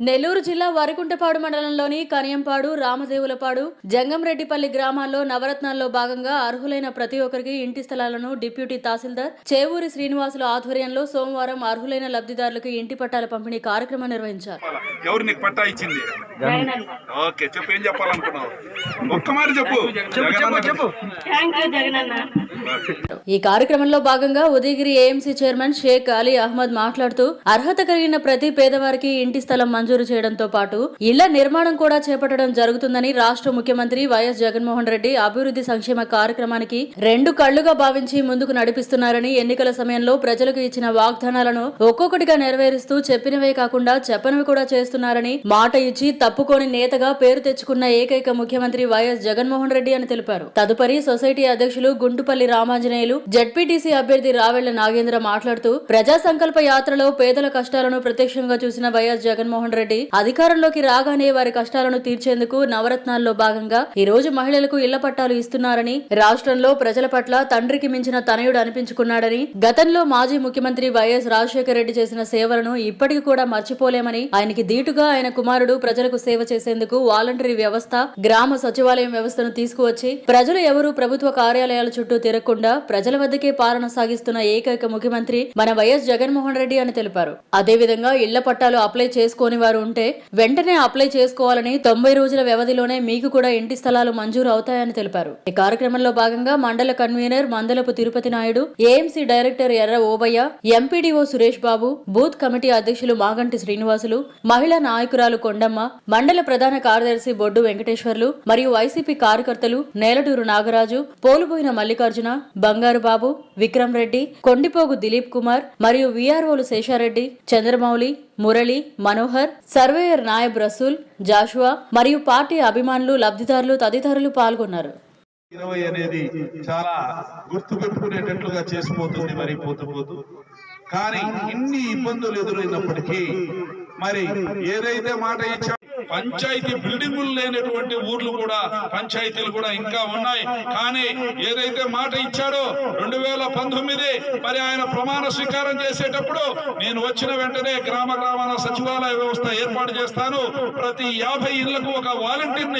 నెల్లూరు జిల్లా వరికుంటపాడు మండలంలోని కనియంపాడు రామదేవులపాడు జంగంరెడ్డిపల్లి గ్రామాల్లో నవరత్నాల్లో భాగంగా అర్హులైన ప్రతి ఒక్కరికి ఇంటి స్థలాలను డిప్యూటీ తహసీల్దార్ చేవూరి శ్రీనివాసుల ఆధ్వర్యంలో సోమవారం అర్హులైన లబ్ధిదారులకు ఇంటి పట్టాల పంపిణీ కార్యక్రమం నిర్వహించారు. ఎవరు నీకు పట్టా ఇచ్చింది? ఓకే చెప్పు ఏం చెప్పాలనుకున్నావు? ఒక్క మాట చెప్పు. జగనన్న చెప్పు థ్యాంక్ యూ జగనన్న. ఈ కార్యక్రమంలో భాగంగా ఉదయగిరి ఏఎంసీ చైర్మన్ షేక్ అలీ అహ్మద్ మాట్లాడుతూ అర్హత కలిగిన ప్రతి పేదవారికి ఇంటి స్థలం మంజూరు చేయడంతో పాటు ఇళ్ళ నిర్మాణం కూడా చేపట్టడం జరుగుతుందని రాష్ట్ర ముఖ్యమంత్రి వైఎస్ జగన్మోహన్ రెడ్డి అభివృద్ధి సంక్షేమ కార్యక్రమానికి రెండు కళ్ళుగా భావించి ముందుకు నడిపిస్తున్నారని ఎన్నికల సమయంలో ప్రజలకు ఇచ్చిన వాగ్దానాలను ఒక్కొక్కటిగా నెరవేరుస్తూ చెప్పినవే కాకుండా చెప్పనివి కూడా చేస్తున్నారని మాట ఇచ్చి తప్పుకోని నేతగా పేరు తెచ్చుకున్న ఏకైక ముఖ్యమంత్రి వైఎస్ జగన్మోహన్ రెడ్డి అని తెలిపారు. తదుపరి సొసైటీ అధ్యక్షులు గుంటుపల్లి రామాంజనేయులు జడ్పీటీసీ అభ్యర్థి రావెళ్ళ నాగేంద్ర మాట్లాడుతూ ప్రజా సంకల్ప యాత్రలో పేదల కష్టాలను ప్రత్యక్షంగా చూసిన వైఎస్ జగన్మోహన్ రెడ్డి అధికారంలోకి రాగానే వారి కష్టాలను తీర్చేందుకు నవరత్నాల్లో భాగంగా ఈ రోజు మహిళలకు ఇళ్ళ పట్టాలు ఇస్తున్నారని రాష్ట్రంలో ప్రజల పట్ల తండ్రికి మించిన తనయుడు అనిపించుకున్నాడని గతంలో మాజీ ముఖ్యమంత్రి వైఎస్ రాజశేఖర రెడ్డి చేసిన సేవలను ఇప్పటికి కూడా మర్చిపోలేమని ఆయనకి దీటుగా ఆయన కుమారుడు ప్రజలకు సేవ చేసేందుకు వాలంటరీ వ్యవస్థ గ్రామ సచివాలయం వ్యవస్థను తీసుకువచ్చి ప్రజలు ఎవరూ ప్రభుత్వ కార్యాలయాల చుట్టూ జరగకుండా ప్రజల వద్దకే పాలన సాగిస్తున్న ఏకైక ముఖ్యమంత్రి మన వైఎస్ జగన్మోహన్ రెడ్డి అని తెలిపారు. అదేవిధంగా ఇళ్ళ పట్టాలు అప్లై చేసుకోని వారు ఉంటే వెంటనే అప్లై చేసుకోవాలని తొంభై రోజుల వ్యవధిలోనే మీకు కూడా ఇంటి స్థలాలు మంజూరు అవుతాయని తెలిపారు. ఈ కార్యక్రమంలో భాగంగా మండల convener Mandalapu Tirupati Naidu AMC director Erra Obayya MPDO Suresh Babu booth committee అధ్యక్షులు మాగంటి శ్రీనివాసులు మహిళా నాయకురాలు కొండమ్మ మండల ప్రధాన కార్యదర్శి బొడ్డు వెంకటేశ్వర్లు మరియు వైసీపీ కార్యకర్తలు నేలటూరు నాగరాజు పోలుబోయిన మల్లికార్జున బంగారు బాబు విక్రమ్ రెడ్డి కొండిపోగు దిలీప్ కుమార్ మరియు విఆర్ఓలు శేషారెడ్డి చంద్రమౌళి మురళి మనోహర్ సర్వేయర్ నాయబ్ రసూల్ జాషువా మరియు పార్టీ అభిమానులు లబ్ధిదారులు తదితరులు పాల్గొన్నారు. ఇరవై అనేది చాలా గుర్తు పెట్టుకునేటట్లుగా చేసిపోతుంది మరి పోతూ పోతూ. కానీ ఇన్ని ఇబ్బందులు ఎదురైనప్పటికీ మరి ఏదైతే మాట ఇచ్చా పంచాయతీ బిల్డింగులు లేనటువంటి ఊర్లు కూడా పంచాయతీలు కూడా ఇంకా ఉన్నాయి. కానీ ఏదైతే మాట ఇచ్చాడో రెండు వేల పంతొమ్మిది మరి ఆయన ప్రమాణ స్వీకారం చేసేటప్పుడు నేను వచ్చిన వెంటనే గ్రామ గ్రామాల సచివాలయ వ్యవస్థ ఏర్పాటు చేస్తాను. ప్రతి యాభై ఇళ్ళకు ఒక వాలంటీర్ని